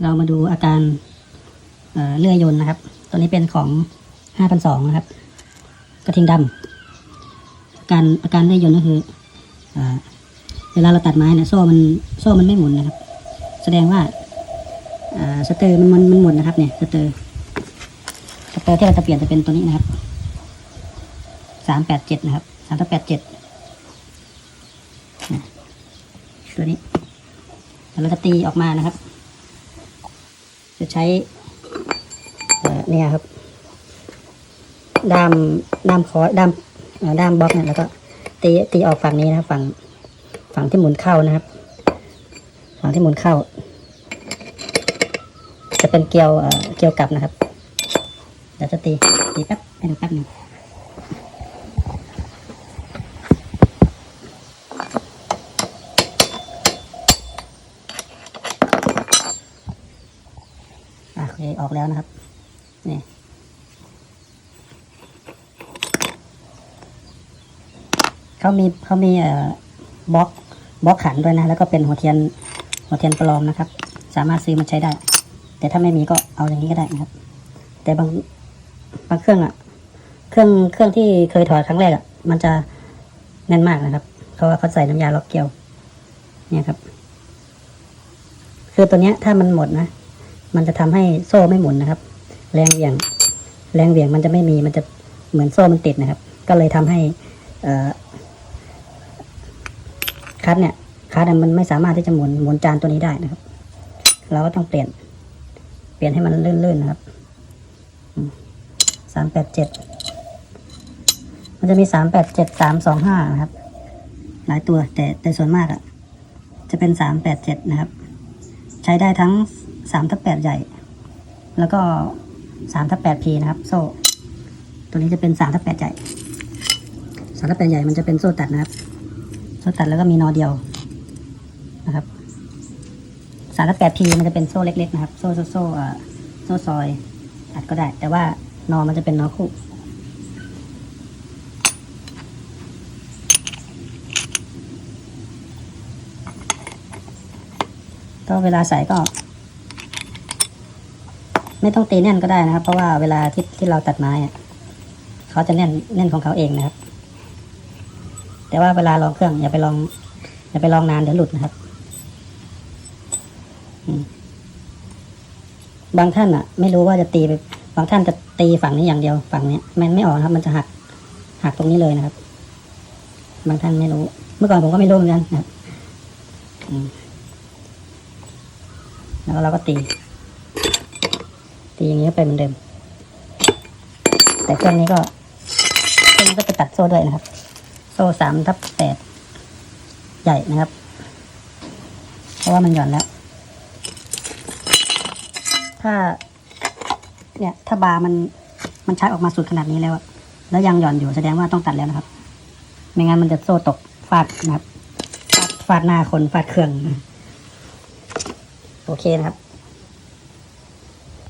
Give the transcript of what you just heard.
เรามาดูอาการเเลื่อยยนนะครับ ตัวนี้เป็นของ5,200นะครับ กระทิงดำอาการอาการเลื่อยยนก็คือเอ่อเวลาเราตัดไม้เนี่ยโซ่มันโซ่มันไม่หมุนนะครับ แสดงว่าสเตอร์มันมันมันหมดนะครับ เนี่ยสเตอร์สเตอร์ที่เราจะเปลี่ยนจะเป็นตัวนี้นะครับสามแปดเจ็ดนะครับสามแปดเจ็ดตัวนี้เราจะตีออกมานะครับ จะใช้เนี่ยครับด้ามด้ามคอด้ามด้ามบล็อกเนี่ยแล้วก็ตีตีออกฝั่งนี้นะครับ ฝั่งฝั่งที่หมุนเข้านะครับ ฝั่งที่หมุนเข้า จะเป็นเกลียวเอ่อเกลียวกลับนะครับเดี๋ยวจะตีตีแป๊บให้ดูแป๊บหนึ่ง ออเคออกแล้วนะครับ นี่เขามีเขามีเอ่อบล็อกบล็อกขันด้วยนะ แล้วก็เป็นหัวเทียนหัวเทียนปลอมนะครับ สามารถซื้อมาใช้ได้ แต่ถ้าไม่มีก็เอาอย่างนี้ก็ได้นะครับ แต่บางบางเครื่องอะเครื่องเครื่องที่เคยถอดครั้งแรกอะมันจะแน่นมากนะครับเพราะว่าเขาใส่น้ำยาล็อกเกลียว เนี่ยครับ คือตัวเนี้ยถ้ามันหมดนะ มันจะทำให้โซ่ไม่หมุนนะครับ แรงเหวี่ยง แรงเหวี่ยงมันจะไม่มีมันจะเหมือนโซ่มันติดนะครับ ก็เลยทำให้คัดเนี่ยคัดมันไม่สามารถที่จะหมุนหมุนจานตัวนี้ได้นะครับ เราก็ต้องเปลี่ยน เปลี่ยนให้มันลื่นๆนะครับสามแปดเจ็ดมันจะมีสามแปดเจ็ดสามสองห้านะครับ หลายตัวแต่แต่ส่วนมากอะ จะเป็นสามแปดเจ็ดนะครับ ใช้ได้ทั้ง สามทับแปดใหญ่ แล้วก็สามทับแปดพีนะครับ โซ่ ตัวนี้จะเป็นสามทับแปดใหญ่สามทับแปดใหญ่มันจะเป็นโซ่ตัดนะครับ โซ่ตัดแล้วก็มีนอเดียวนะครับสามทับแปดพีมันจะเป็นโซ่เล็ก ๆ นะครับ โซ่โซ่โซ่เออโซ่ซอยตัดก็ได้ แต่ว่านอมันจะเป็นนอคู่ก็เวลาใส่ก็ ไม่ต้องตีแน่นก็ได้นะครับ เพราะว่าเวลาที่ที่เราตัดไม้เขาจะแน่นแน่นของเขาเองนะครับ แต่ว่าเวลาลองเครื่องอย่าไปลอง อย่าไปลองนานเดี๋ยวหลุดนะครับบางท่านอะ ไม่รู้ว่าจะตีไปบางท่านจะตีฝั่งนี้อย่างเดียวฝั่งเนี้ยมันไม่ออกครับ มันจะหักหักตรงนี้เลยนะครับ บางท่านไม่รู้ เมื่อก่อนผมก็ไม่รู้เหมือนกันนะครับแล้วเราก็ตี ตีอย่างนี้ก็เป็นเหมือนเดิม แต่เครื่องนี้ก็เครื่องนี้ก็จะตัดโซ่ด้วยนะครับ โซ่สามทับแปดใหญ่นะครับ เพราะว่ามันหย่อนแล้ว ถ้า เนี่ย ถ้าบาร์มันมันใช้ออกมาสุดขนาดนี้แล้วแล้วยังหย่อนอยู่แสดงว่าต้องตัดแล้วนะครับ ไม่งั้นมันจะโซ่ตกฟาดนะครับ ฟาดฟาดหน้าคนฟาดเครื่อง โอเคนะครับ